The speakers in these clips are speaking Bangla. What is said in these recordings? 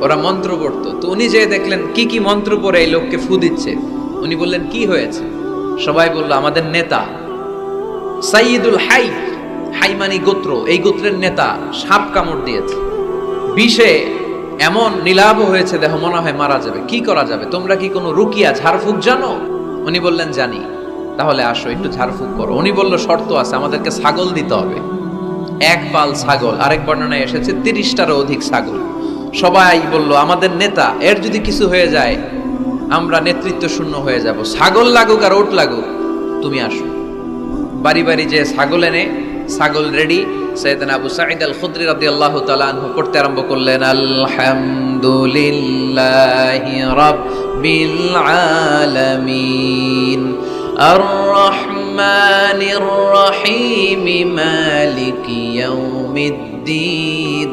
ওরা মন্ত্র পড়তো। তো উনি যে দেখলেন, কি কি মন্ত্র পরে এই লোককে ফু দিচ্ছে। উনি বললেন, কি হয়েছে? সবাই বলল, আমাদের নেতা। সাইয়দুল হাই হাইমানি গোত্র, এই গোত্রের নেতা সাপ কামড় দিয়েছে। বিষে এমন নীলাভ হয়েছে, দেহ মনে হয় মারা যাবে। কি করা যাবে? তোমরা কি কোনো রুকিয়া ঝাড়ফুঁক জানো? উনি বললেন, জানি। তাহলে আসো, একটু ঝাড়ফুঁক করো। উনি বলল, শর্ত আছে, আমাদেরকে ছাগল দিতে হবে। এক পাল ছাগল, আরেক বর্ণনায় এসেছে, তিরিশটারও অধিক ছাগল। সবাই বলল, আমাদের নেতা, এর যদি কিছু হয়ে যায়, আমরা নেতৃত্ব শূন্য হয়ে যাব। ছাগল লাগুক আর ওট লাগুক, তুমি আসো। বাড়ি বাড়ি যে ছাগল এনে, ছাগল রেডি সৈয়দনা আবু সাঈদ আল খুদরি রাদিয়াল্লাহু তাআলা আনহু পড়তে আরম্ভ করলেন, আলহামদুলিল্লাহি রাব্বিল আলামিন আর রহমানির রহিম, মালিকি ইয়াউমিদ্দিন।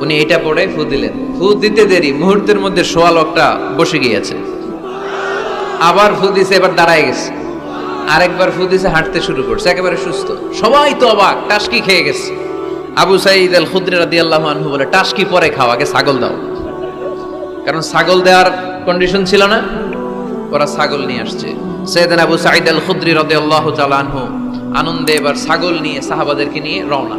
উনি এটা পড়ে ফু দিলেন। ফু দিতে দেরি, মুহূর্তের মধ্যে সোয়া লোকটা বসে গিয়েছে। আবার ফু দিছে, এবার দাঁড়ায় গেছে। আরেকবার ফু দিছে, হাঁটতে শুরু করছে, একেবারে সুস্থ। সবাই তো অবাক, টাসকি খেয়ে গেছে। আবু সাইদ আল খুদ্রি রাদিয়াল্লাহু আনহু বলে, টাসকি পরে খাওয়া আগে ছাগল দাও। কারণ ছাগল দেওয়ার কন্ডিশন ছিল না, ওরা ছাগল নিয়ে আসছে। সৈয়দান আবু সাইদ আল খুদ্রি তাআলা আনহু আনন্দে এবার ছাগল নিয়ে, সাহাবাদেরকে নিয়ে রওনা।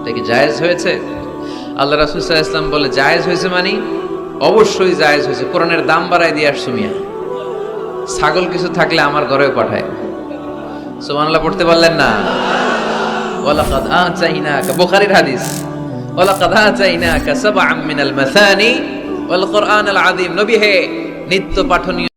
এটা কি জায়েজ হয়েছে? আল্লাহ রাসুল ইসলাম বলে, জায়েজ হয়েছে মানে? অবশ্যই জায়েজ হয়েছে। কোরআনের দাম বাড়ায় দিয়ে আসছো মিয়া। ছাগল কিছু থাকলে আমার ঘরেও পাঠায়। সুবহানাল্লাহ, পড়তে পারলেন না? ওয়ালাকাদ আতাইনাকা বুখারীর হাদিস। ওয়ালাকাদ আতাইনাকা সাবআম মিনাল মাসানি ওয়াল কোরআনাল আযীম। নবী হে, নিত্য পাঠনীয়